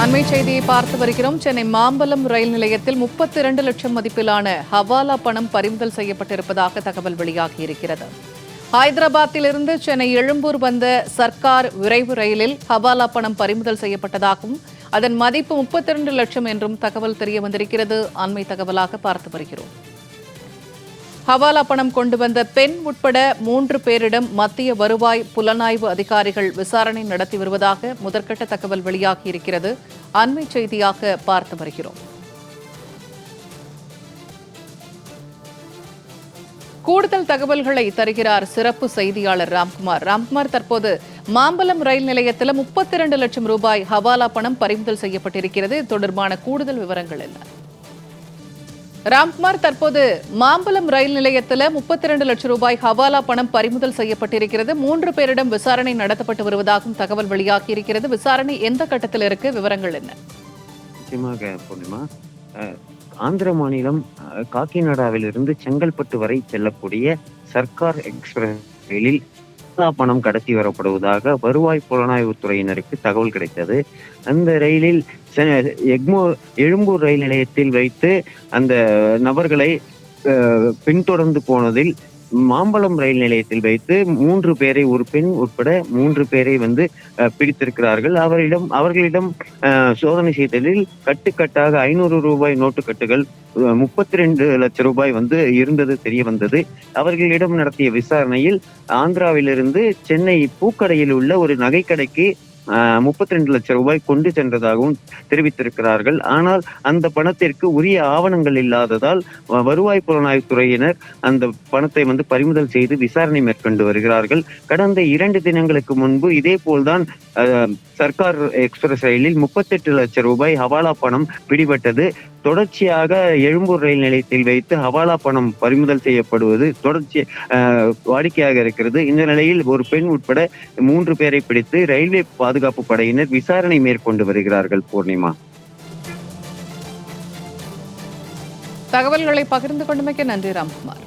அண்மை செய்தியை பார்த்து வருகிறோம். சென்னை மாம்பலம் ரயில் நிலையத்தில் முப்பத்தி இரண்டு லட்சம் மதிப்பிலான ஹவாலா பணம் பறிமுதல் செய்யப்பட்டிருப்பதாக தகவல் வெளியாகியிருக்கிறது. ஹைதராபாத்திலிருந்து சென்னை எழும்பூர் வந்த சர்க்கார் விரைவு ரயிலில் ஹவாலா பணம் பறிமுதல் செய்யப்பட்டதாகவும் அதன் மதிப்பு முப்பத்தி இரண்டு லட்சம் என்றும் தகவல் தெரிய வந்திருக்கிறது. அண்மை தகவலாக பார்த்து வருகிறோம். ஹவாலா பணம் கொண்டு வந்த பெண் உட்பட மூன்று பேரிடம் மத்திய வருவாய் புலனாய்வு அதிகாரிகள் விசாரணை நடத்தி வருவதாக முதற்கட்ட தகவல் வெளியாகியிருக்கிறது அண்மை செய்தியாக பார்த்து வருகிறோம். கூடுதல் தகவல்களை தருகிறார் சிறப்பு செய்தியாளர் ராம்குமார். ராம்குமார் தற்போது மாம்பலம் ரயில் நிலையத்தில் முப்பத்தி இரண்டு லட்சம் ரூபாய் ஹவாலா பணம் பறிமுதல் செய்யப்பட்டிருக்கிறது. தொடர்பான கூடுதல் விவரங்கள் என்ன? ராம்குமார் தற்போது மாம்பலம் ரயில் நிலையத்தில் முப்பத்தி இரண்டு லட்சம் ரூபாய் ஹவாலா பணம் பறிமுதல் செய்யப்பட்டிருக்கிறது. மூன்று பேரிடம் விசாரணை நடத்தப்பட்டு வருவதாகவும் தகவல் வெளியாகியிருக்கிறது. விசாரணை எந்த கட்டத்தில் இருக்கு? விவரங்கள் என்ன? நிச்சயமாக பூர்ணிமா ஆந்திர மாநிலம் காக்கிநாடாவிலிருந்து செங்கல்பட்டு வரை செல்லக்கூடிய சர்க்கார் எக்ஸ்பிரஸ் ரயிலில் பணம் கடத்தி வரப்படுவதாக வருவாய் புலனாய்வுத்துறையினருக்கு தகவல் கிடைத்தது. அந்த ரயிலில் எக்மோ எழும்பூர் ரயில் நிலையத்தில் வைத்து அந்த நபர்களை அஹ், பின்தொடர்ந்து போனதில் மாம்பழம் ரயில் நிலையத்தில் வைத்து மூன்று பேரை ஒரு பெண் உட்பட மூன்று பேரை வந்து பிடித்திருக்கிறார்கள். அவரிடம் அவர்களிடம் சோதனை செய்ததில் கட்டுக்கட்டாக ஐநூறு ரூபாய் நோட்டுக்கட்டுகள் முப்பத்தி ரெண்டு லட்சம் ரூபாய் வந்து இருந்தது தெரிய வந்தது அவர்களிடம் நடத்திய விசாரணையில் ஆந்திராவிலிருந்து சென்னை பூக்கடையில் உள்ள ஒரு நகைக்கடைக்கு முப்பத்தி ரெண்டு லட்சம் ரூபாய் கொண்டு சென்றதாகவும் தெரிவித்திருக்கிறார்கள். ஆனால் அந்த பணத்திற்கு உரிய ஆவணங்கள் இல்லாததால் வருவாய் புலனாய்வுத் துறையினர் அந்த பணத்தை வந்து பறிமுதல் செய்து விசாரணை மேற்கொண்டு வருகிறார்கள். கடந்த இரண்டு தினங்களுக்கு முன்பு இதே போல்தான் சர்க்கார் எக்ஸ்பிரஸ் ரயிலில் முப்பத்தெட்டு லட்சம் ரூபாய் ஹவாலா பணம் பிடிபட்டது. தொடர்ச்சியாக எழும்பூர் ரயில் நிலையத்தில் வைத்து ஹவாலா பணம் பறிமுதல் செய்யப்படுவது தொடர்ச்சி வாடிக்கையாக இருக்கிறது. இந்த நிலையில் ஒரு பெண் உட்பட மூன்று பேரை பிடித்து ரயில்வே பாதுகாப்பு படையினர் விசாரணை மேற்கொண்டு வருகிறார்கள் பூர்ணிமா. தகவல்களை பகிர்ந்து கொண்டமைக்கு நன்றி ராம்குமார்.